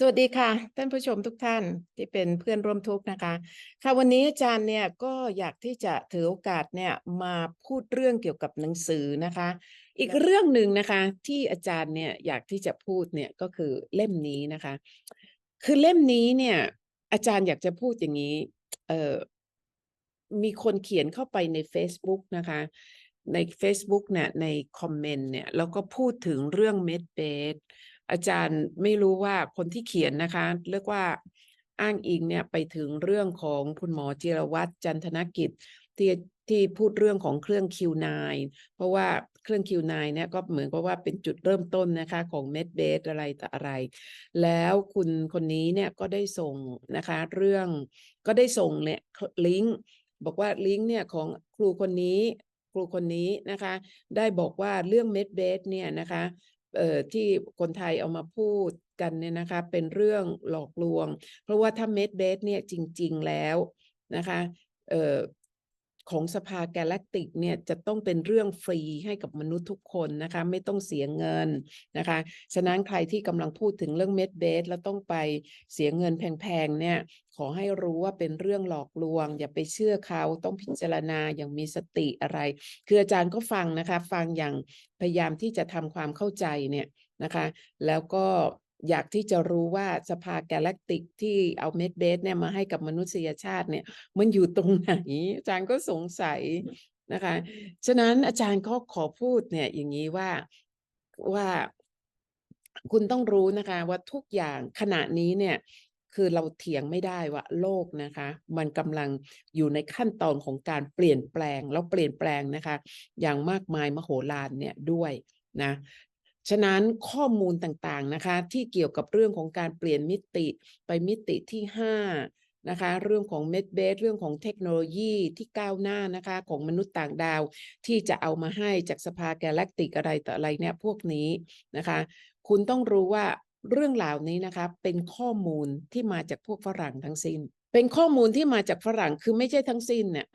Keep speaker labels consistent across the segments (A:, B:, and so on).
A: สวัสดีค่ะ ท่านผู้ชมทุกท่านที่เป็นเพื่อนร่วมทุกข์นะคะ ค่ะวันนี้อาจารย์เนี่ยก็อยากที่จะถือโอกาสเนี่ยมาพูดเรื่องเกี่ยวกับหนังสือนะคะ อีกเรื่องหนึ่งนะคะที่อาจารย์เนี่ยอยากที่จะพูดเนี่ยก็คือเล่มนี้นะคะ คือเล่มนี้เนี่ยอาจารย์อยากจะพูดอย่างนี้เอ่อมีคนเขียนเข้าไปใน Facebook นะคะใน Facebook เนี่ยในคอมเมนต์เนี่ยแล้วก็พูดถึงเรื่องเม็ดเบส อาจารย์ไม่รู้ว่าคนที่เขียนนะคะ เรียกว่าอ้างอิงเนี่ยไปถึงเรื่องของคุณหมอจิรวัตรจันทนกิจที่ที่พูดเรื่องของเครื่อง Q9 เพราะว่าเครื่อง Q9 เนี่ยก็เหมือนกับว่าเป็นจุดเริ่มต้นนะคะของเม็ดเบสอะไรต่ออะไร แล้วคุณคนนี้เนี่ยก็ได้ส่งนะคะเรื่องก็ได้ส่งเนี่ยลิงก์บอกว่าลิงก์เนี่ยของครูคนนี้ครูคนนี้นะคะ ได้บอกว่าเรื่องเม็ดเบสเนี่ยนะคะ ที่คนไทยเอามาพูดกันเนี่ยนะคะเป็นเรื่องหลอกลวง เพราะว่าถ้าเม็ดเบสเนี่ยจริง ๆแล้วนะคะ ของสภาแกลแลกติกเนี่ยจะต้องเป็นเรื่องฟรีให้กับมนุษย์ทุกคนนะคะไม่ต้องเสียเงินนะคะฉะนั้นใครที่กำลังพูดถึงเรื่องเม็ดเบสแล้วต้องไปเสียเงินแพงๆเนี่ยขอให้รู้ว่าเป็นเรื่องหลอกลวง อย่าไปเชื่อเขาต้องพิจารณาอย่างมีสติอะไร คืออาจารย์ก็ฟังนะคะ ฟังอย่างพยายามที่จะทำความเข้าใจเนี่ยนะคะ แล้วก็ อยากที่จะรู้ว่าสภาแกลแลกติกที่เอาเม็ดเบสเนี่ยมาให้กับมนุษยชาติเนี่ย มันอยู่ตรงไหน อาจารย์ก็สงสัยนะคะ ฉะนั้นอาจารย์ก็ขอพูดเนี่ยอย่างนี้ว่าว่าคุณต้องรู้นะคะว่าทุกอย่างขณะนี้เนี่ยคือเราเถียงไม่ได้ว่าโลกนะคะ มันกำลังอยู่ในขั้นตอนของการเปลี่ยนแปลงแล้วเปลี่ยนแปลงนะคะ อย่างมากมายมโหฬารเนี่ยด้วยนะ ฉะนั้นข้อมูลต่างๆนะคะที่เกี่ยวกับเรื่องของการเปลี่ยนมิติไปมิติที่ห้านะคะ เรื่องของเม็ดเบสเรื่องของเทคโนโลยีที่ก้าวหน้านะคะของมนุษย์ต่างดาว ที่จะเอามาให้จากสภาแกลแล็กติกอะไรต่ออะไรเนี่ยพวกนี้นะคะ คุณต้องรู้ว่าเรื่องรานี้นะคะเป็นข้อมูลที่มาจากพวกฝรั่งทั้งสิ้น เป็นข้อมูลที่มาจากฝรั่งคือไม่ใช่ทั้งสิ้นเนี่ย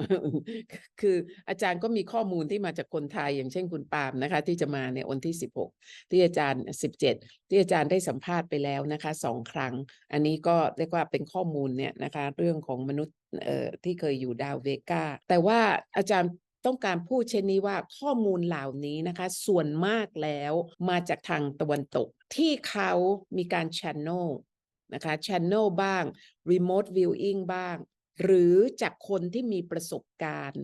A: คืออาจารย์ก็มีข้อมูลที่มาจากคนไทย อย่างเช่นคุณปาล์มนะคะ ที่จะมาในวันที่ 16 ที่อาจารย์ 17 ที่อาจารย์ได้สัมภาษณ์ไปแล้วนะคะสองครั้ง อันนี้ก็เรียกว่าเป็นข้อมูลเนี่ยนะคะเรื่องของมนุษย์เอ่อที่เคยอยู่ดาวเวกาแต่ว่าอาจารย์ต้องการพูดเช่นนี้ว่าข้อมูลเหล่านี้นะคะ ส่วนมากแล้วมาจากทางตะวันตกที่เขามีการ channel น นะคะ channel บ้าง remote viewing บ้าง หรือจากคนที่มีประสบการณ์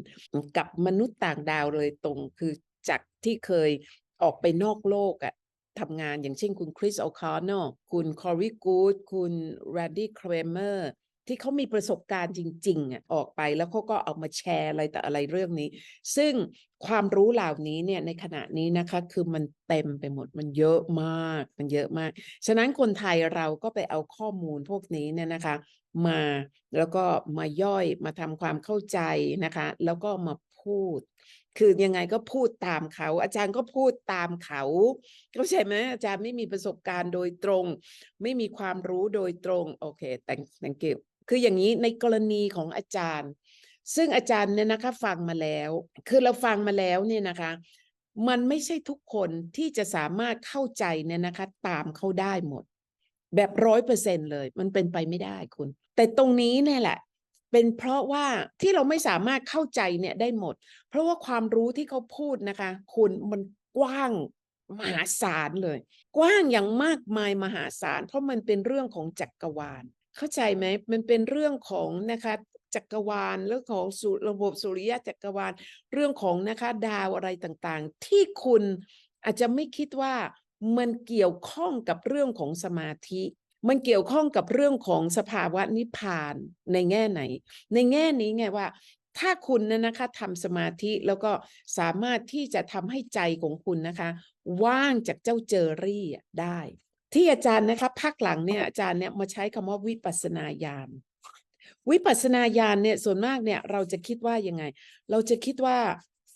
A: กับมนุษย์ต่างดาวเลยตรง คือจากที่เคยออกไปนอกโลกอะทำงานอย่างเช่นคุณคริสโอคอนเนลคุณคอริกูดคุณแรดดี้เครเมอร์ ที่เขามีประสบการณ์จริงๆอะออกไปแล้วเขาก็เอามาแชร์อะไรแต่อะไรเรื่องนี้ ซึ่งความรู้เหล่านี้เนี่ยในขณะนี้นะคะคือมันเต็มไปหมดมันเยอะมากมันเยอะมาก ฉะนั้นคนไทยเราก็ไปเอาข้อมูลพวกนี้เนี่ยนะคะ มาแล้วก็มาย่อยมาทำความเข้าใจนะคะ แล้วก็มาพูด คือยังไงก็พูดตามเขา อาจารย์ก็พูดตามเขาเข้าใจไหมอาจารย์ไม่มีประสบการณ์โดยตรง ไม่มีความรู้โดยตรงโอเค thank thank you คืออย่างนี้ในกรณีของอาจารย์ ซึ่งอาจารย์เนี่ยนะคะฟังมาแล้ว คือเราฟังมาแล้วเนี่ยนะคะ มันไม่ใช่ทุกคนที่จะสามารถเข้าใจเนี่ยนะคะ ตามเข้าได้หมด แบบร้อยเปอร์เซ็นเลย มันเป็นไปไม่ได้คุณ แต่ตรงนี้เนี่ยแหละเป็นเพราะว่าที่เราไม่สามารถเข้าใจเนี่ยได้หมด เพราะว่าความรู้ที่เขาพูดนะคะ คุณมันกว้างมหาศาลเลย กว้างอย่างมากมายมหาศาลเพราะมันเป็นเรื่องของจักรวาล เข้าใจไหมมันเป็นเรื่องของนะคะจักรวาลเรื่องของสุระบบสุริยะจักรวาลเรื่องของนะคะดาวอะไรต่างๆ ที่คุณอาจจะไม่คิดว่ามันเกี่ยวข้องกับเรื่องของสมาธิ มันเกี่ยวข้องกับเรื่องของสภาวะนิพพานในแง่ไหน ในแง่นี้ไงว่า ถ้าคุณนะนะคะทำสมาธิแล้วก็สามารถที่จะทำให้ใจของคุณนะคะ ว่างจากเจ้าเจอรี่ได้ ที่อาจารย์นะคะภาคหลังเนี่ยอาจารย์เนี่ยมาใช้คำว่าวิปัสนาญาณวิปัสนาญาณเนี่ยส่วนมากเนี่ยเราจะคิดว่ายังไง เราจะคิดว่า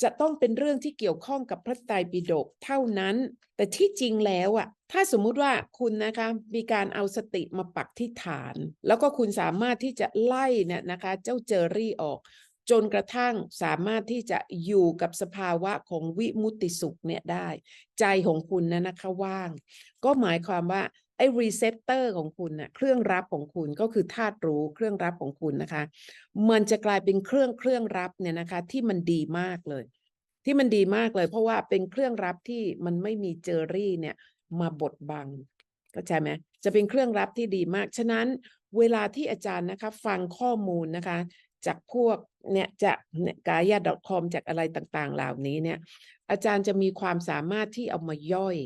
A: จะต้องเป็นเรื่องที่เกี่ยวข้องกับพระไตรปิฎกเท่านั้น แต่ที่จริงแล้วอะถ้าสมมุติว่าคุณนะคะมีการเอาสติมาปักที่ฐาน แล้วก็คุณสามารถที่จะไล่เนี่ยนะคะ เจ้าเจอรี่ออก จนกระทั่งสามารถที่จะอยู่กับสภาวะของวิมุตติสุขเนี่ยได้ ใจของคุณนะนะคะว่าง ก็หมายความว่าไอ้รีเซพเตอร์ของคุณน่ะเครื่องรับของคุณก็คือธาตุรู้เครื่องรับของคุณนะคะ มันจะกลายเป็นเครื่องเครื่องรับเนี่ยนะคะ ที่มันดีมากเลย ที่มันดีมากเลย เพราะว่าเป็นเครื่องรับที่มันไม่มีเจอรี่เนี่ยมาบดบังเข้าใจไหมจะเป็นเครื่องรับที่ดีมาก ฉะนั้นเวลาที่อาจารย์นะคะ ฟังข้อมูลนะคะ จากพวกเนี่ยจากเนี่ยกายา .com จากอะไรต่างๆ เหล่านี้เนี่ย อาจารย์จะมีความสามารถที่เอามาย่อย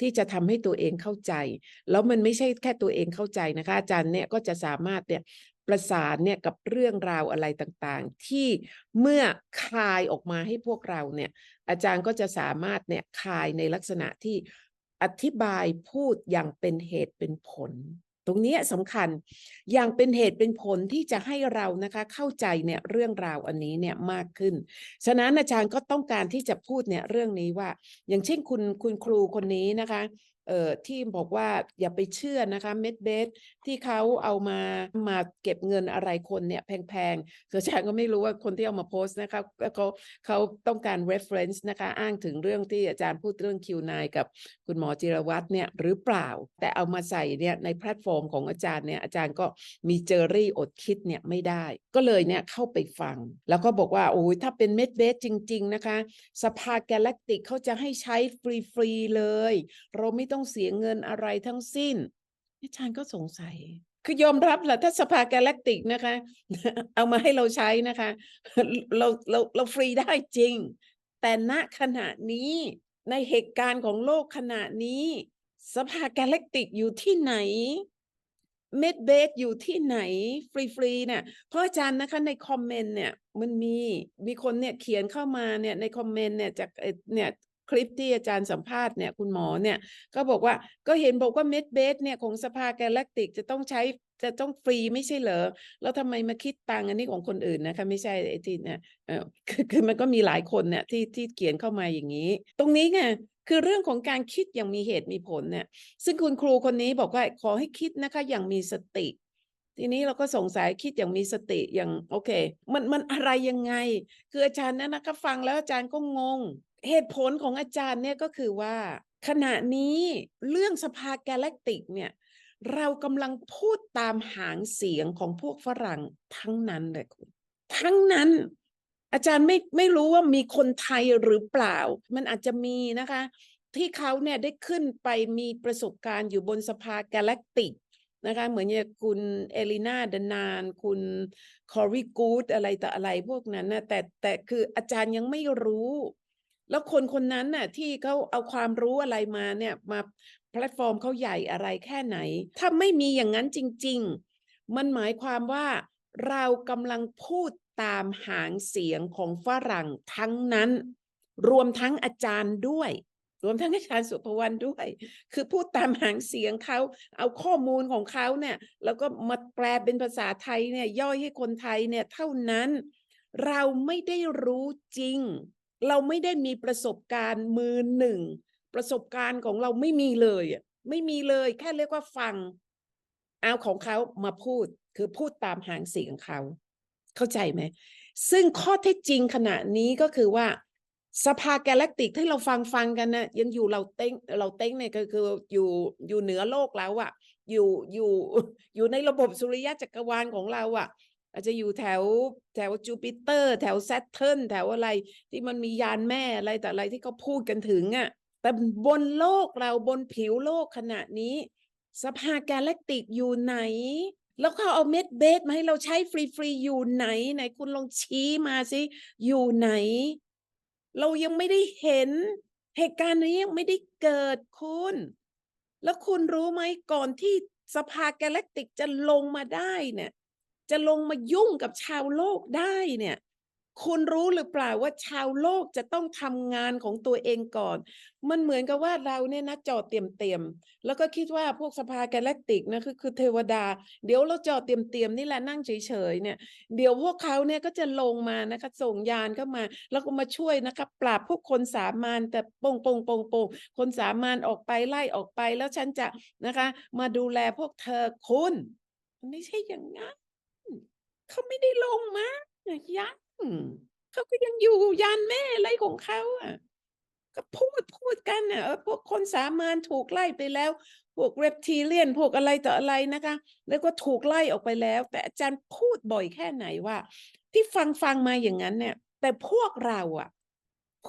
A: ที่จะทำให้ตัวเองเข้าใจ แล้วมันไม่ใช่แค่ตัวเองเข้าใจนะคะ อาจารย์เนี่ยก็จะสามารถเนี่ยประสานเนี่ยกับเรื่องราวอะไรต่างๆ ที่เมื่อคายออกมาให้พวกเราเนี่ย อาจารย์ก็จะสามารถเนี่ยคายในลักษณะที่อธิบายพูดอย่างเป็นเหตุเป็นผล ตรงนี้สำคัญอย่างเป็นเหตุเป็นผลที่จะให้เรานะคะเข้าใจเนี่ยเรื่องราวอันนี้เนี่ยมากขึ้น ฉะนั้นอาจารย์ก็ต้องการที่จะพูดเนี่ยเรื่องนี้ว่า อย่างเช่นคุณคุณครูคนนี้นะคะ เอ่อที่บอกว่าอย่าไปเชื่อนะคะเม็ดเบสที่เขาเอามามาเก็บเงินอะไรคนเนี่ยแพงๆคืออาจารย์ก็ไม่รู้ว่าคนที่เอามาโพสต์นะคะเขาเขาต้องการ reference นะคะอ้างถึงเรื่องที่อาจารย์พูดเรื่อง Q9 กับคุณหมอจิรวัตรเนี่ยหรือเปล่า แต่เอามาใส่เนี่ยในแพลตฟอร์มของอาจารย์เนี่ยอาจารย์ก็มีเจอรี่อดคิดเนี่ยไม่ได้ ก็เลยเนี่ยเข้าไปฟัง แล้วก็บอกว่าโอ้ยถ้าเป็นเม็ดเบสจริง ๆ นะคะ สภาแกลแลกติกเขาจะให้ใช้ฟรีๆเลย เราไม่ต้องเสียเงินอะไรทั้งสิ้นอาจารย์ก็สงสัย คือยอมรับแหละถ้าสภาแกลแลกติกนะคะ เอามาให้เราใช้นะคะ เราเราเราฟรีได้จริง แต่ณขณะนี้ในเหตุการณ์ของโลกขณะนี้ สภาแกลแลกติกอยู่ที่ไหนเม็ดเบสอยู่ที่ไหน ฟรีๆเนี่ยเพราะอาจารย์นะคะในคอมเมนต์เนี่ยมันมีมีคนเนี่ยเขียนเข้ามาเนี่ยในคอมเมนต์เนี่ยจากเอ่อเนี่ย คลิปที่อาจารย์สัมภาษณ์เนี่ยคุณหมอเนี่ยก็บอกว่าก็เห็นบอกว่าเม็ดเบสเนี่ยของสภาแกลแล็กติกจะต้องใช้จะต้องฟรีไม่ใช่เหรอ แล้วทำไมมาคิดตังค์อันนี้ของคนอื่นนะคะ ไม่ใช่ไอ้ที่เนี่ยเออคือคือมันก็มีหลายคนเนี่ยที่ที่เขียนเข้ามาอย่างนี้ ตรงนี้ไงคือเรื่องของการคิดอย่างมีเหตุมีผลเนี่ยซึ่งคุณครูคนนี้บอกว่าขอให้คิดนะคะอย่างมีสติ ทีนี้เราก็สงสัยคิดอย่างมีสติอย่างโอเค มันมันอะไรยังไง คืออาจารย์เนี่ยนะคะฟังแล้วอาจารย์ก็งงเหตุผลของอาจารย์เนี่ยก็คือว่า ขณะนี้เรื่องสภาแกลแล็กติกเนี่ยเรากำลังพูดตามหางเสียงของพวกฝรั่งทั้งนั้นเลยคุณทั้งนั้น อาจารย์ไม่ไม่รู้ว่ามีคนไทยหรือเปล่า มันอาจจะมีนะคะ ที่เขาเนี่ยได้ขึ้นไปมีประสบการณ์อยู่บนสภาแกลแล็กติกนะคะเหมือนอย่างคุณเอลินาดนาน คุณคอรีกูดอะไรต่ออะไรพวกนั้นนะแต่แต่คืออาจารย์ยังไม่รู้ แล้วคนคนนั้นน่ะที่เขาเอาความรู้อะไรมาเนี่ยมาแพลตฟอร์มเขาใหญ่อะไรแค่ไหน ถ้าไม่มีอย่างนั้นจริง ๆ มันหมายความว่าเรากำลังพูดตามหางเสียงของฝรั่งทั้งนั้น รวมทั้งอาจารย์ด้วย รวมทั้งอาจารย์สุภวรรณด้วย คือพูดตามหางเสียงเขาเอาข้อมูลของเขาเนี่ยแล้วก็มาแปลเป็นภาษาไทยเนี่ยย่อยให้คนไทยเนี่ยเท่านั้น เราไม่ได้รู้จริง เราไม่ได้มีประสบการณ์มือหนึ่ง ประสบการณ์ของเราไม่มีเลยอะไม่มีเลยแค่เรียกว่าฟัง เอาของเขามาพูดคือพูดตามหางเสียงเขา เข้าใจไหม ซึ่งข้อเท็จจริงขณะนี้ก็คือว่า สภากลแลกติกที่เราฟังฟังกันนะยังอยู่เราเต้งเราเต้งเนี่ยก็คืออยู่อยู่เหนือโลกแล้วอะอยู่อยู่อยู่ในระบบสุริยะจักรวาลของเราอะ อาจจะอยู่แถวแถวจูปิเตอร์ แถวแซตเทิร์นแถวอะไรที่มันมียานแม่อะไรแต่อะไรที่เขาพูดกันถึงอะแต่บนโลกเราบนผิวโลกขณะนี้ สภากลแล็กติกอยู่ไหน แล้วเขาเอาเม็ดเบสมาให้เราใช้ฟรีๆอยู่ไหน ไหนคุณลองชี้มาสิอยู่ไหน เรายังไม่ได้เห็นเหตุการณ์นี้ยังไม่ได้เกิดคุณ แล้วคุณรู้ไหมก่อนที่สภากลแล็กติกจะลงมาได้เนี่ย จะลงมายุ่งกับชาวโลกได้เนี่ยคุณรู้หรือเปล่าว่าชาวโลกจะต้องทำงานของตัวเองก่อน มันเหมือนกับว่าเราเนี่ยนะจอดเตรียมเตรียมๆแล้วก็คิดว่าพวกสภาแกลแล็กติกนะคือคือเทวดา เดี๋ยวเราจอดเตรียมเตรียมๆนี่แหละนั่งเฉยๆเนี่ยเดี๋ยวพวกเขาเนี่ยก็จะลงมานะคะส่งยานเข้ามา แล้วก็มาช่วยนะคะปราบพวกคนสามานแต่ปงปงปงปงคนสามานออกไปไล่ออกไปแล้วฉันจะนะคะ มาดูแลพวกเธอคุณมันไม่ใช่อย่างนั้น เขาไม่ได้ลงมายังเขาก็ยังอยู่ยานแม่อะไรของเขาอะก็พูดพูดกันน่ะพวกคนสามานถูกไล่ไปแล้ว พวกเรปทีเลียนพวกอะไรต่ออะไรนะคะ แล้วก็ถูกไล่ออกไปแล้ว แต่อาจารย์พูดบ่อยแค่ไหนว่า ที่ฟังฟังมาอย่างนั้นเนี่ย แต่พวกเราอะ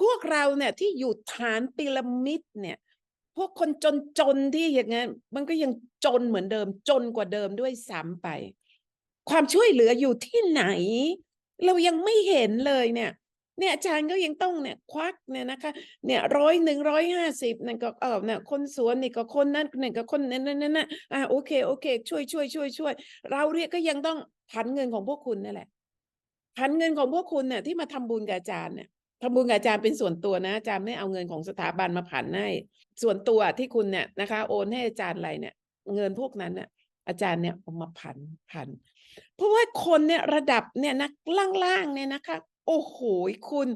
A: พวกเราเนี่ยที่อยู่ฐานพีระมิดเนี่ย พวกคนจนๆที่อย่างนั้นมันก็ยังจนเหมือนเดิมจนกว่าเดิมด้วยซ้ำไป ความช่วยเหลืออยู่ที่ไหน เรายังไม่เห็นเลยเนี่ยเนี่ยอาจารย์ก็ยังต้องเนี่ยควักเนี่ยนะคะเนี่ยร้อยหนึ่งร้อยห้าสิบนั่นก็เออเนี่ยคนสวนนี่ก็คนนั้นนี่ก็คนนั้นนั่นนั่นนั่นอ่าโอเคโอเค ช่วยช่วยช่วยช่วย เราเรียกก็ยังต้องผันเงินของพวกคุณนั่นแหละผันเงินของพวกคุณเนี่ยที่มาทำบุญกับอาจารย์เนี่ยทำบุญกับอาจารย์เป็นส่วนตัวนะอาจารย์ไม่เอาเงินของสถาบันมาผันให้ส่วนตัวที่คุณเนี่ยนะคะ โอนให้อาจารย์อะไรเนี่ย เงินพวกนั้นเนี่ยอาจารย์เนี่ยเอามาผันผัน เพราะว่าคนเนี่ยระดับเนี่ยนะล่างๆเนี่ยนะคะ โอ้โหคุณ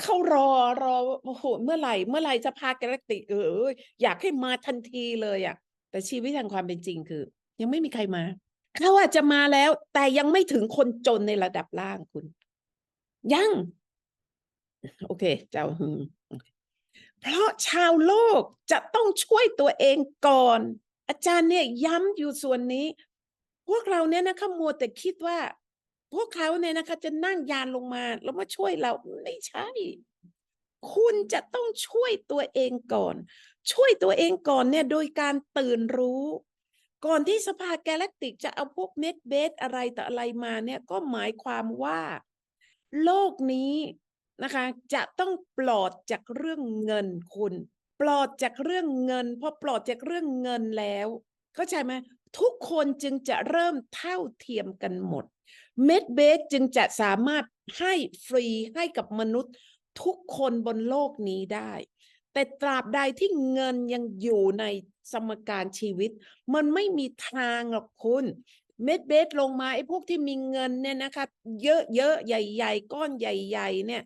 A: เขารอรอโอ้โหเมื่อไหร่เมื่อไหร่จะพาแกลติกเอออยากให้มาทันทีเลยอะ่ะ แต่ชีวิตทางความเป็นจริงคือ ยังไม่มีใครมาเขาอาจจะมาแล้ว แต่ยังไม่ถึงคนจนในระดับล่างคุณ ยัง โอเค เจ้าเพราะชาวโลกจะต้องช่วยตัวเองก่อน อาจารย์เนี่ยย้ำอยู่ส่วนนี้ พวกเราเนี่ยนะคะมัวแต่คิดว่า พวกเขาเนี่ยนะคะ จะนั่งยานลงมาแล้วมาช่วยเราไม่ใช่ คุณจะต้องช่วยตัวเองก่อน ช่วยตัวเองก่อนเนี่ยโดยการตื่นรู้ ก่อนที่สภาแกลลคติกจะเอาพวกเม็ดเบสอะไรต่ออะไรมาเนี่ยก็หมายความว่า โลกนี้นะคะ จะต้องปลอดจากเรื่องเงินคุณ ปลอดจากเรื่องเงินพอปลอดจากเรื่องเงินแล้ว เข้าใจไหม ทุกคนจึงจะเริ่มเท่าเทียมกันหมด เม็ดเบสจึงจะสามารถให้ฟรีให้กับมนุษย์ทุกคนบนโลกนี้ได้ แต่ตราบใดที่เงินยังอยู่ในสมการชีวิต มันไม่มีทางหรอกคุณ เม็ดเบสลงมาไอ้พวกที่มีเงินเนี่ยนะคะเยอะๆใหญ่ ๆ ก้อนใหญ่ ๆ เนี่ย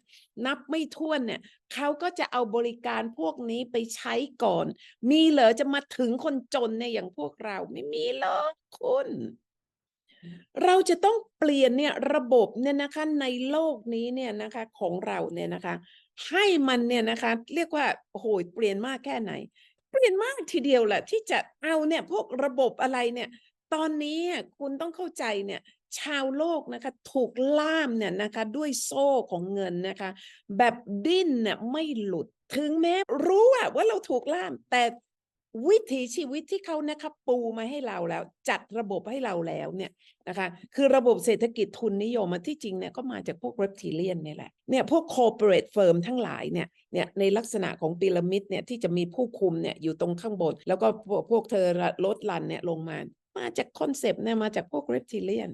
A: นับไม่ถ้วนเนี่ยเขาก็จะเอาบริการพวกนี้ไปใช้ก่อน มีเหรอจะมาถึงคนจนเนี่ยอย่างพวกเราไม่มีหรอกคุณ เราจะต้องเปลี่ยนเนี่ยระบบเนี่ยนะคะในโลกนี้เนี่ยนะคะของเราเนี่ยนะคะ ให้มันเนี่ยนะคะ เรียกว่าโอ้โหเปลี่ยนมากแค่ไหน เปลี่ยนมากทีเดียวแหละที่จะเอาเนี่ยพวกระบบอะไรเนี่ย ตอนนี้คุณต้องเข้าใจเนี่ยชาวโลกนะคะถูกล่ามเนี่ยนะคะด้วยโซ่ของเงินนะคะ แบบดิ้นเนี่ยไม่หลุดถึงแม้รู้ว่าเราถูกล่าม แต่วิถีชีวิตที่เขานะคะปูมาให้เราแล้ว จัดระบบให้เราแล้วเนี่ยนะคะคือระบบเศรษฐกิจทุนนิยมที่จริงเนี่ยก็มาจากพวกเรปทิเลียนนี่แหละเนี่ยพวก corporate firm ทั้งหลายเนี่ยเนี่ยในลักษณะของพีระมิดเนี่ยที่จะมีผู้คุมเนี่ยอยู่ตรงข้างบน แล้วก็พวกเธอลดลันเนี่ยลงมา มาจากคอนเซปต์เนี่ยมาจากพวกเรปทิเลียน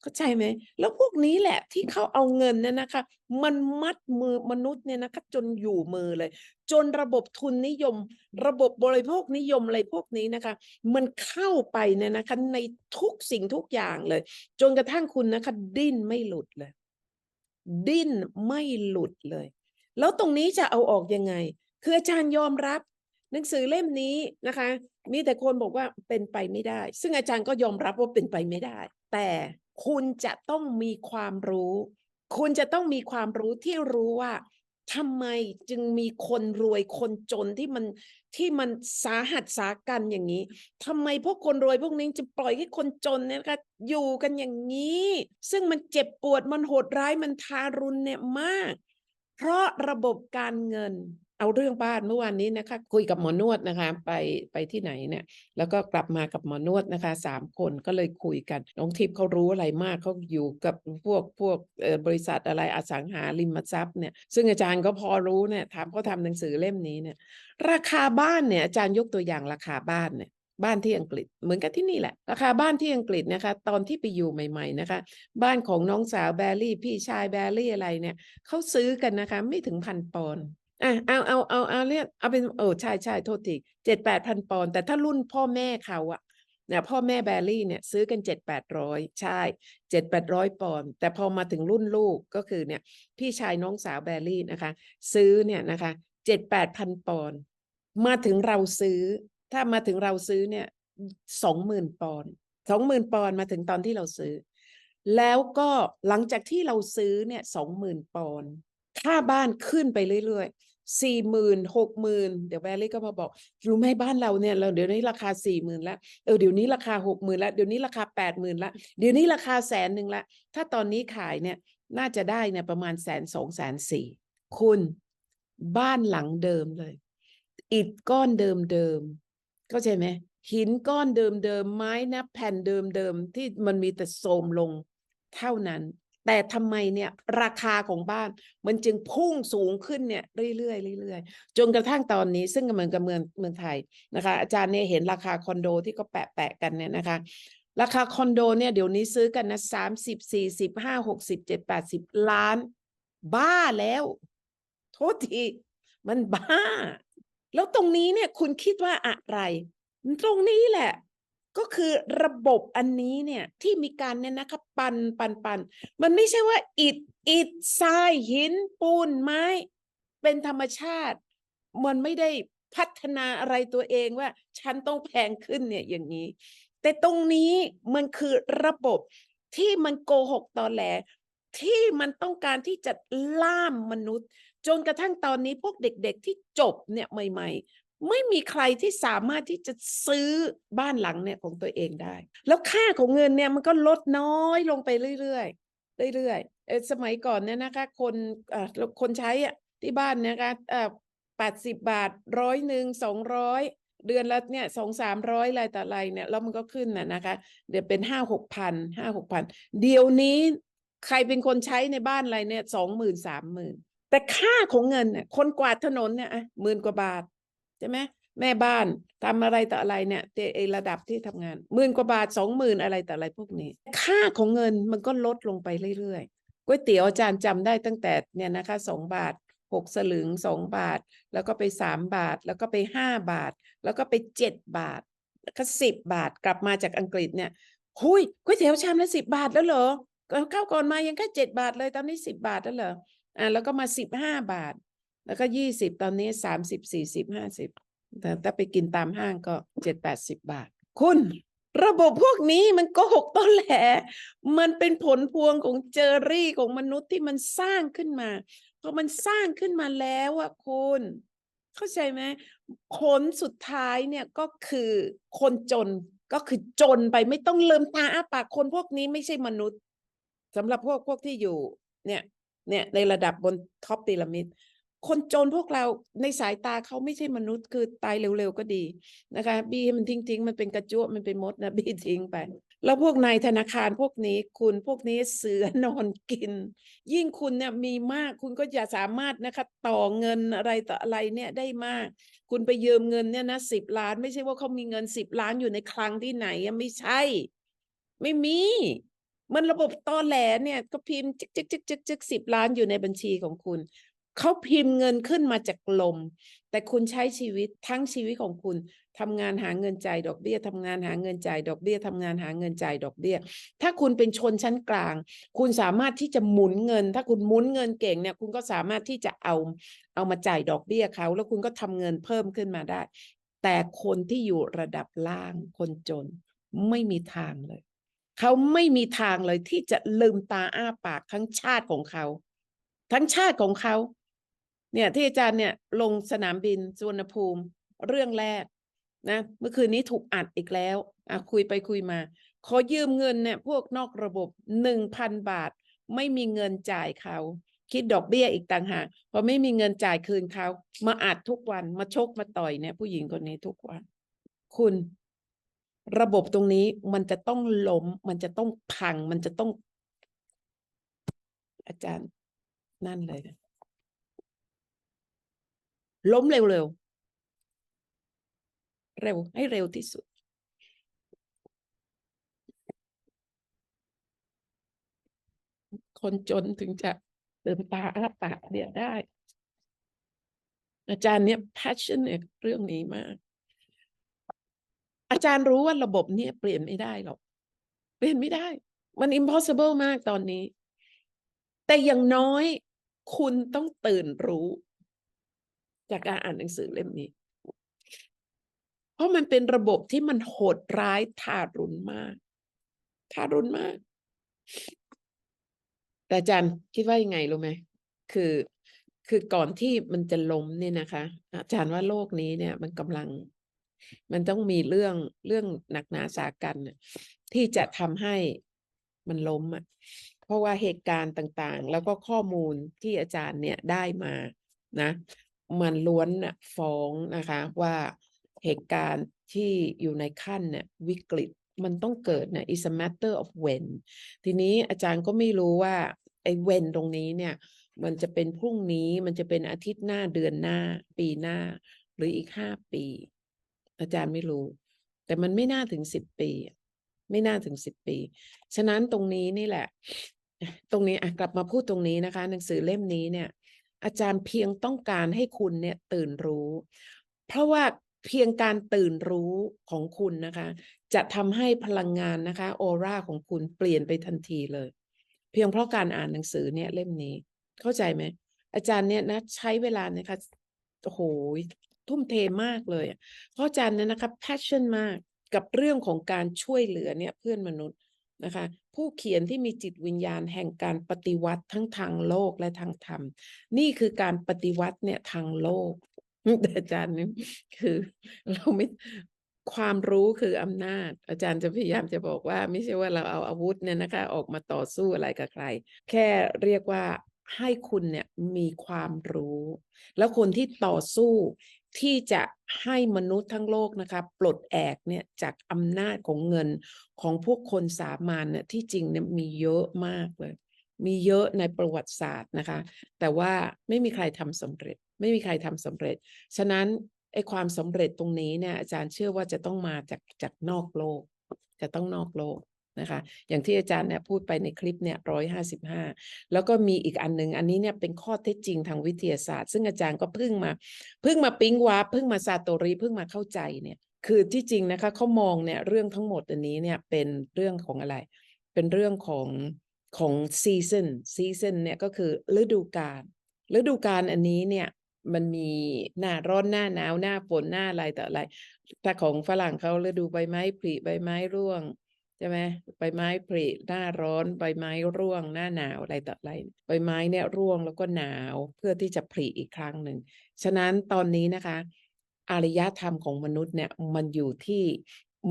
A: เข้าใจไหมแล้วพวกนี้แหละที่เขาเอาเงินเนี่ยนะคะ มันมัดมือมนุษย์เนี่ยนะคะจนอยู่มือเลย จนระบบทุนนิยม ระบบบริโภคนิยมอะไรพวกนี้นะคะ มันเข้าไปเนี่ยนะคะในทุกสิ่งทุกอย่างเลย จนกระทั่งคุณนะคะ ดิ้นไม่หลุดเลย ดิ้นไม่หลุดเลย แล้วตรงนี้จะเอาออกยังไง คืออาจารย์ยอมรับ หนังสือเล่มนี้นะคะ มีแต่คนบอกว่าเป็นไปไม่ได้ ซึ่งอาจารย์ก็ยอมรับว่าเป็นไปไม่ได้ แต่คุณจะต้องมีความรู้ คุณจะต้องมีความรู้ที่รู้ว่าทำไมจึงมีคนรวยคนจนที่มันที่มันสาหัสสากันอย่างนี้ทำไมพวกคนรวยพวกนี้จะปล่อยให้คนจนเนี่ยนะคะอยู่กันอย่างนี้ ซึ่งมันเจ็บปวดมันโหดร้ายมันทารุณเนี่ยมาก เพราะระบบการเงิน เอาเรื่องบ้านเมื่อวานนี้นะคะ คุยกับหมอนวดนะคะ ไปไปที่ไหนเนี่ย แล้วก็กลับมากับหมอนวดนะคะสามคนก็เลยคุยกันน้องทิพย์เขารู้อะไรมากเขาอยู่กับพวกพวกเอ่อบริษัทอะไรอสังหาริมทรัพย์เนี่ย ซึ่งอาจารย์ก็พอรู้เนี่ยถามเขาทำหนังสือเล่มนี้เนี่ย ราคาบ้านเนี่ยอาจารย์ยกตัวอย่างราคาบ้านเนี่ยบ้านที่อังกฤษเหมือนกับที่นี่แหละ ราคาบ้านที่อังกฤษนะคะ ตอนที่ไปอยู่ใหม่ ๆนะคะ บ้านของน้องสาวแบรี่ พี่ชายแบรี่อะไรเนี่ยเขาซื้อกันนะคะ ไม่ถึงพันปอนด์ อะเอาเอาเอาเอาเรียกเอาเป็นเออใช่ใช่โทษทีเจ็ดแปดพันปอนด์แต่ถ้ารุ่นพ่อแม่เขาอะเนี่ยพ่อแม่แบรี่เนี่ยซื้อกันเจ็ดแปดร้อยใช่เจ็ดแปดร้อยปอนด์แต่พอมาถึงรุ่นลูกก็คือเนี่ย พี่ชายน้องสาวแบรี่นะคะ ซื้อเนี่ยนะคะเจ็ดแปดพันปอนด์มาถึงเราซื้อ ถ้ามาถึงเราซื้อเนี่ยสองหมื่นปอนด์สองหมื่นปอนด์มาถึงตอนที่เราซื้อ แล้วก็หลังจากที่เราซื้อเนี่ยสองหมื่นปอนด์ค่าบ้านขึ้นไปเรื่อย สี่หมื่นหกหมื่นเดี๋ยวแวรี่ก็มาบอก รู้ไหมบ้านเราเนี่ยเราเดี๋ยวนี้ราคาสี่หมื่นละเออเดี๋ยวนี้ราคาหกหมื่นละเดี๋ยวนี้ราคาแปดหมื่นละเดี๋ยวนี้ราคาแสนหนึ่งละ ถ้าตอนนี้ขายเนี่ยน่าจะได้เนี่ยประมาณแสนสองแสนสี่คุณบ้านหลังเดิมเลย อิฐก้อนเดิมเดิมเข้าใจไหมหินก้อนเดิมเดิมไม้นะแผ่นเดิมเดิมที่มันมีแต่โทรมลง เท่านั้น แต่ทำไมเนี่ยราคาของบ้านมันจึงพุ่งสูงขึ้นเนี่ยเรื่อยๆเรื่อยๆจนกระทั่งตอนนี้ซึ่งก็เหมือนกับเมืองเมืองไทยนะคะ อาจารย์เนี่ยเห็นราคาคอนโดที่ก็แปะแปะๆกันเนี่ยนะคะราคาคอนโดเนี่ยเดี๋ยวนี้ซื้อกันนะสามสิบสี่สิบห้าหกสิบเจ็ดแปดสิบล้าน บ้าแล้ว โทษที มันบ้า แล้วตรงนี้เนี่ยคุณคิดว่าอะไร ตรงนี้แหละ ก็คือระบบอันนี้เนี่ยที่มีการเนี่ยนะคะปันปันปันมันไม่ใช่ว่าอิฐอิฐทรายหินปูนไม้ เป็นธรรมชาติ มันไม่ได้พัฒนาอะไรตัวเองว่า ฉันต้องแพงขึ้นเนี่ยอย่างนี้ แต่ตรงนี้มันคือระบบที่มันโกหกตอแหลที่มันต้องการที่จะล่ามมนุษย์ จนกระทั่งตอนนี้พวกเด็กๆที่จบเนี่ยใหม่ๆ ไม่มีใครที่สามารถที่จะซื้อบ้านหลังเนี่ยของตัวเองได้ แล้วค่าของเงินเนี่ยมันก็ลดน้อยลงไปเรื่อยๆเรื่อยๆสมัยก่อนเนี่ยนะคะ คนคนใช้อะที่บ้านเนะคะเอ่อแปดสิบบาทร้อยหนึ่งสองร้อยเดือนละเนี่ยสองสามร้อยอะไรต่ออะไรเนี่ยแล้วมันก็ขึ้นน่ะนะคะ เดี๋ยวเป็นห้าหกพันห้าหกพันเดี๋ยวนี้ใครเป็นคนใช้ในบ้านอะไรเนี่ยสองหมื่นสามหมื่นแต่ค่าของเงินเนี่ยคนกวาดถนนเนี่ยอะหมื่นกว่าบาท ใช่ไหมแม่บ้านทำอะไรต่ออะไรเนี่ยเตไอ้ระดับที่ทำงานหมื่นกว่าบาทสองหมื่นอะไรต่ออะไรพวกนี้ ค่าของเงินมันก็ลดลงไปเรื่อยๆก๋วยเตี๋ยวอาจารย์จำได้ตั้งแต่เนี่ยนะคะสองบาทหกสลึงสองบาท แล้วก็ไปสามบาท แล้วก็ไปห้าบาท แล้วก็ไปเจ็ดบาทแล้วก็สิบบาทกลับมาจากอังกฤษเนี่ยหุยก๋วยเตี๋ยวชามละสิบบาทแล้วเหรอเข้าวก่อนมายังแค่เจ็ดบาทเลยตอนนี้สิบบาทแล้วเหรออ่าแล้วก็มาสิบห้าบาท แล้วก็ยี่สิบตอนนี้สามสิบสี่สิบห้าสิบแต่ถ้าไปกินตามห้างก็เจ็ดแปดสิบบาท คุณระบบพวกนี้มันโก็หกต้นแหล มันเป็นผลพวงของเจอรี่ของมนุษย์ที่มันสร้างขึ้นมาพอมันสร้างขึ้นมาแล้วอะคุณ เข้าใจไหมผลสุดท้ายเนี่ยก็คือคนจนก็คือจนไปไม่ต้องเลิมตาอ้าปากคนพวกนี้ไม่ใช่มนุษย์สำหรับพวกพวกที่อยู่เนี่ยเนี่ยในระดับบนท็อปพีระมิด คนจนพวกเราในสายตาเขาไม่ใช่มนุษย์คือตายเร็วๆก็ดีนะคะบีให้มันทิ้งทิ้งๆมันเป็นกระจั่มันเป็นมดนะบีทิ้งไป แล้วพวกนายธนาคารพวกนี้คุณพวกนี้เสือนอนกิน ยิ่งคุณเนี่ยมีมากคุณก็อย่าสามารถนะคะต่อเงินอะไรต่ออะไรเนี่ยได้มาก คุณไปยืมเงินเนี่ยนะสิบล้าน ไม่ใช่ว่าเขามีเงินสิบล้านอยู่ในคลังที่ไหนไม่ใช่ ไม่มีมันระบบตอแหลเนี่ยก็พิมพ์จึกจึกจึกจึกจึกสิบล้านอยู่ในบัญชีของคุณ เขาพิมพ์เงินขึ้นมาจากลม แต่คุณใช้ชีวิตทั้งชีวิตของคุณทำงานหาเงินจ่ายดอกเบี้ยทำงานหาเงินจ่ายดอกเบี้ยทำงานหาเงินจ่ายดอกเบี้ย ถ้าคุณเป็นชนชั้นกลาง คุณสามารถที่จะหมุนเงิน ถ้าคุณหมุนเงินเก่งเนี่ย คุณก็สามารถที่จะเอาเอามาจ่ายดอกเบี้ยเขาแล้วคุณก็ทำเงินเพิ่มขึ้นมาได้ แต่คนที่อยู่ระดับล่างคนจนไม่มีทางเลย เขาไม่มีทางเลยที่จะลืมตาอ้าปากทั้งชาติของเขา ทั้งชาติของเขา เนี่ยที่อาจารย์เนี่ยลงสนามบินสุวรรณภูมิเรื่องแรกนะเมื่อคืนนี้ถูกอัดอีกแล้วอะคุยไปคุยมา ขอยืมเงินเนี่ยพวกนอกระบบหนึ่งพันบาท ไม่มีเงินจ่ายเขา คิดดอกเบี้ยอีกต่างหากพอไม่มีเงินจ่ายคืนเขามาอัดทุกวันมาชกมาต่อยเนี่ย ผู้หญิงคนนี้ทุกวัน คุณระบบตรงนี้มันจะต้องล้มมันจะต้องพังมันจะต้อง อาจารย์นั่นเลยนะ ล้มเร็วๆ เร็วให้เร็วที่สุด คนจนถึงจะเติมตาอ้าปากเนี่ยได้ อาจารย์เนี่ย passionate เรื่องนี้มาก อาจารย์รู้ว่าระบบเนี้เปลี่ยนไม่ได้หรอก เปลี่ยนไม่ได้ มัน impossible มากตอนนี้ แต่อย่างน้อยคุณต้องตื่นรู้ จากการอ่านหนังสือเล่มนี้ เพราะมันเป็นระบบที่มันโหดร้ายทารุณมาก ทารุณมาก แต่อาจารย์คิดว่ายังไงรู้ไหมคือคือก่อนที่มันจะล้มเนี่ยนะคะ อาจารย์ว่าโลกนี้เนี่ย มันกำลัง มันต้องมีเรื่องเรื่องหนักหนาสากันที่จะทำให้มันล้มอะเพราะว่าเหตุการณ์ต่างๆ แล้วก็ข้อมูลที่อาจารย์เนี่ยได้มานะ มันล้วนน่ะฟ้องนะคะว่าเหตุการณ์ที่อยู่ในขั้นเนี่ยวิกฤตมันต้องเกิดเนี่ย is a matter of when ทีนี้อาจารย์ก็ไม่รู้ว่าไอ้ when ตรงนี้เนี่ย มันจะเป็นพรุ่งนี้มันจะเป็นอาทิตย์หน้าเดือนหน้า ปีหน้า หรืออีกห้าปี อาจารย์ไม่รู้ แต่มันไม่น่าถึงสิบปี ไม่น่าถึงสิบปี ฉะนั้นตรงนี้นี่แหละ ตรงนี้อะกลับมาพูดตรงนี้นะคะ หนังสือเล่มนี้เนี่ย อาจารย์เพียงต้องการให้คุณเนี่ยตื่นรู้ เพราะว่าเพียงการตื่นรู้ของคุณนะคะ จะทำให้พลังงานนะคะออร่าของคุณเปลี่ยนไปทันทีเลย เพียงเพราะการอ่านหนังสือเนี่ยเล่มนี้ เข้าใจไหมอาจารย์เนี่ยนะใช้เวลานะคะโอ้โหทุ่มเทมากเลย เพราะอาจารย์เนี่ยนะคะ passion มากกับเรื่องของการช่วยเหลือเนี่ยเพื่อนมนุษย์นะคะ ผู้เขียนที่มีจิตวิญญาณแห่งการปฏิวัติทั้งทางโลกและทางธรรม นี่คือการปฏิวัติเนี่ยทางโลกแต่อาจารย์นี่คือเราไม่ความรู้คืออำนาจ อาจารย์จะพยายามจะบอกว่า ไม่ใช่ว่าเราเอาอาวุธเนี่ยนะคะ ออกมาต่อสู้อะไรกับใคร แค่เรียกว่าให้คุณเนี่ยมีความรู้ แล้วคนที่ต่อสู้ ที่จะให้มนุษย์ทั้งโลกนะคะปลดแอกเนี่ยจากอำนาจของเงินของพวกคนสามัญเนี่ยที่จริงเนี่ยมีเยอะมากเลย มีเยอะในประวัติศาสตร์นะคะ แต่ว่าไม่มีใครทำสำเร็จ ไม่มีใครทำสำเร็จ ฉะนั้นไอ้ความสำเร็จตรงนี้เนี่ยอาจารย์เชื่อว่าจะต้องมาจากจากนอกโลก จะต้องนอกโลก นะคะ อย่างที่อาจารย์เนี่ยพูดไปในคลิปเนี่ยร้อยห้าสิบห้าแล้วก็มีอีกอันหนึ่งอันนี้เนี่ยเป็นข้อเท็จจริงทางวิทยาศาสตร์ ซึ่งอาจารย์ก็เพิ่งมาเพิ่งมาปิ๊งวาร์ปเพิ่งมาซาโตริเพิ่งมาเข้าใจเนี่ยคือที่จริงนะคะเขามองเนี่ยเรื่องทั้งหมดอันนี้เนี่ยเป็นเรื่องของอะไร เป็นเรื่องของของซีซันซีซันเนี่ยก็คือฤดูกาลฤดูกาลอันนี้เนี่ยมันมีหน้าร้อนหน้าหนาวหน้าฝนหน้าอะไรต่ออะไร ถ้าของฝรั่งเขาฤดูใบไม้ผลิใบไม้ร่วง ใช่ไหมใบไม้ผลิหน้าร้อนใบไม้ร่วงหน้าหนาวอะไรต่ออะไรใบไม้เนี่ยร่วงแล้วก็หนาวเพื่อที่จะผลิอีกครั้งหนึ่งฉะนั้นตอนนี้นะคะ อารยธรรมของมนุษย์เนี่ยมันอยู่ที่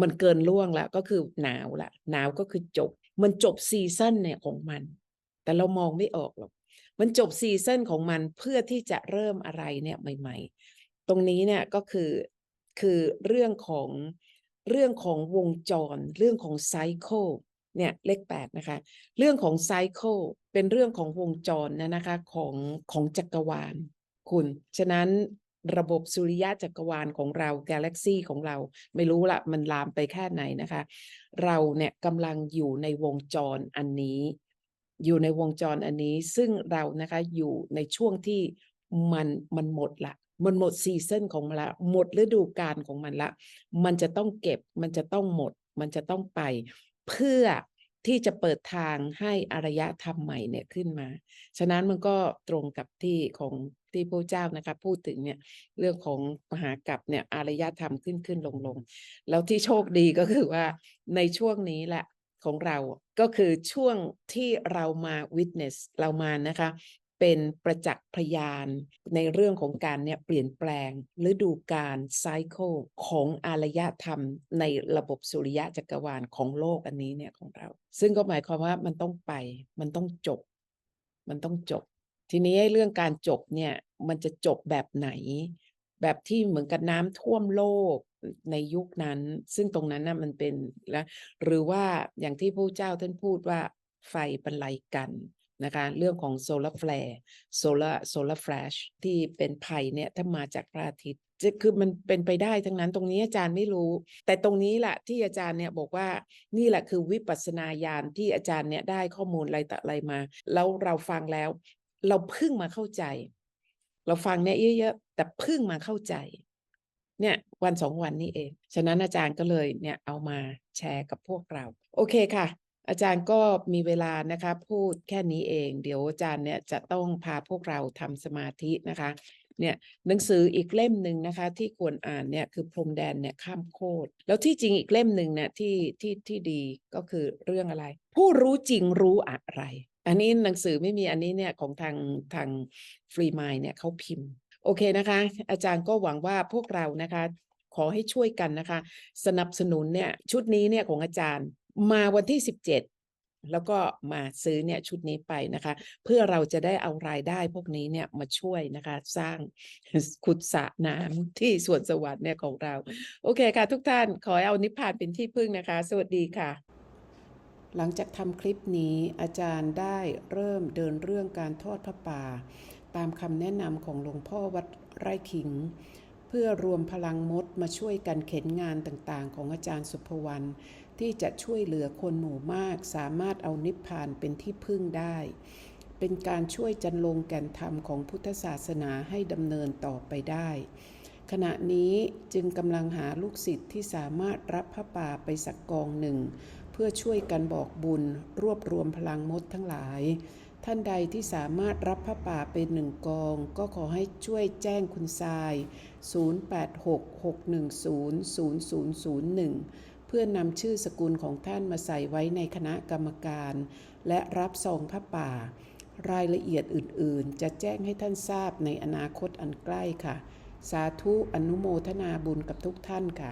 A: มันเกินล่วงแล้วก็คือหนาวละหนาวก็คือจบ มันจบซีซั่นเนี่ยของมัน แต่เรามองไม่ออกหรอกมันจบซีซั่นของมันเพื่อที่จะเริ่มอะไรเนี่ยใหม่ ๆ ตรงนี้เนี่ยก็คือคือเรื่องของ เรื่องของวงจร เรื่องของไซเคิลเนี่ยเลขแปดนะคะเรื่องของไซเคิลเป็นเรื่องของวงจรนะนะคะของของจักรวาลคุณ ฉะนั้นระบบสุริยะจักรวาลของเรากาแล็กซี่ของเราไม่รู้ละมันลามไปแค่ไหนนะคะ เราเนี่ยกำลังอยู่ในวงจรอันนี้ อยู่ในวงจรอันนี้ซึ่งเรานะคะอยู่ในช่วงที่มันมันหมดละ มันหมดซีซันของมันละหมดฤดูกาลของมันละ มันจะต้องเก็บ มันจะต้องหมด มันจะต้องไป เพื่อที่จะเปิดทางให้อารยธรรมใหม่เนี่ยขึ้นมา ฉะนั้นมันก็ตรงกับที่ของที่พระเจ้านะคะพูดถึงเนี่ยเรื่องของมหากรัปเนี่ยอารยธรรมขึ้นขึ้นลงลงแล้วที่โชคดีก็คือว่าในช่วงนี้แหละของเราก็คือช่วงที่เรามา witness เรามานะคะ เป็นประจักษ์พยานในเรื่องของการเนี่ยเปลี่ยนแปลงฤดูกาลไซเคิลของอารยธรรมในระบบสุริยะจักรวาลของโลกอันนี้เนี่ยของเรา ซึ่งก็หมายความว่ามันต้องไป มันต้องจบ มันต้องจบ ทีนี้เรื่องการจบเนี่ยมันจะจบแบบไหน แบบที่เหมือนกับน้ำท่วมโลกในยุคนั้น ซึ่งตรงนั้นน่ะมันเป็นแล้วหรือว่าอย่างที่พระเจ้าท่านพูดว่าไฟบรรลัยกัน นะคะเรื่องของโซลาร์แฟร์โซลาโซลาร์แฟลชที่เป็นภัยเนี่ยถ้ามาจากพระอาทิตย์จะคือมันเป็นไปได้ทั้งนั้นตรงนี้อาจารย์ไม่รู้ แต่ตรงนี้แหละที่อาจารย์เนี่ยบอกว่านี่แหละคือวิปัสสนาญาณที่อาจารย์เนี่ยได้ข้อมูลอะไรต่ออะไรมา แล้วเราฟังแล้ว เราเพิ่งมาเข้าใจ เราฟังเนี่ยเยอะๆแต่เพิ่งมาเข้าใจ เนี่ยวันสองวันนี้เอง ฉะนั้นอาจารย์ก็เลยเนี่ยเอามาแชร์กับพวกเรา โอเคค่ะ อาจารย์ก็มีเวลานะคะ พูดแค่นี้เอง เดี๋ยวอาจารย์เนี่ยจะต้องพาพวกเราทำสมาธินะคะ เนี่ยหนังสืออีกเล่มหนึ่งนะคะ ที่ควรอ่านเนี่ยคือพรมแดนเนี่ยข้ามโคตรแล้วที่จริงอีกเล่มหนึ่งเนี่ยที่ที่ที่ดีก็คือเรื่องอะไร ผู้รู้จริงรู้อะไร อันนี้หนังสือไม่มีอันนี้เนี่ยของทางทางฟรีมายเนี่ยเขาพิมพ์ โอเคนะคะ อาจารย์ก็หวังว่าพวกเรานะคะ ขอให้ช่วยกันนะคะ สนับสนุนเนี่ยชุดนี้เนี่ยของอาจารย์ มาวันที่ 17 แล้วก็มาซื้อเนี่ยชุดนี้ไปนะคะ เพื่อเราจะได้เอารายได้พวกนี้เนี่ยมาช่วยนะคะ สร้างขุดสระน้ำที่สวนสวรรค์เนี่ยของเรา โอเคค่ะ ทุกท่านขอเอานิพพานเป็นที่พึ่งนะคะ สวัสดีค่ะ หลังจากทำคลิปนี้อาจารย์ได้เริ่มเดินเรื่องการทอดพระป่า ตามคำแนะนำของหลวงพ่อวัดไร่ขิง พื่อรวมพลังมดมาช่วยกันเข็นงานต่างๆ ของอาจารย์สุภวรรณที่จะช่วยเหลือคนหมู่มากสามารถเอานิพพานเป็นที่พึ่งได้ เป็นการช่วยจันลงแก่นธรรมของพุทธศาสนาให้ดำเนินต่อไปได้ ขณะนี้จึงกำลังหาลูกศิษย์ที่สามารถรับพระป่าไปสักกองหนึ่ง เพื่อช่วยกันบอกบุญรวบรวมพลังมดทั้งหลาย ท่านใดที่สามารถรับพระป่าเป็นหนึ่งกอง ก็ขอให้ช่วยแจ้งคุณทราย 0866100001 เพื่อนำชื่อสกุลของท่านมาใส่ไว้ในคณะกรรมการ และรับซองพระป่า รายละเอียดอื่นๆ จะแจ้งให้ท่านทราบในอนาคตอันใกล้ค่ะ สาธุอนุโมทนาบุญกับทุกท่านค่ะ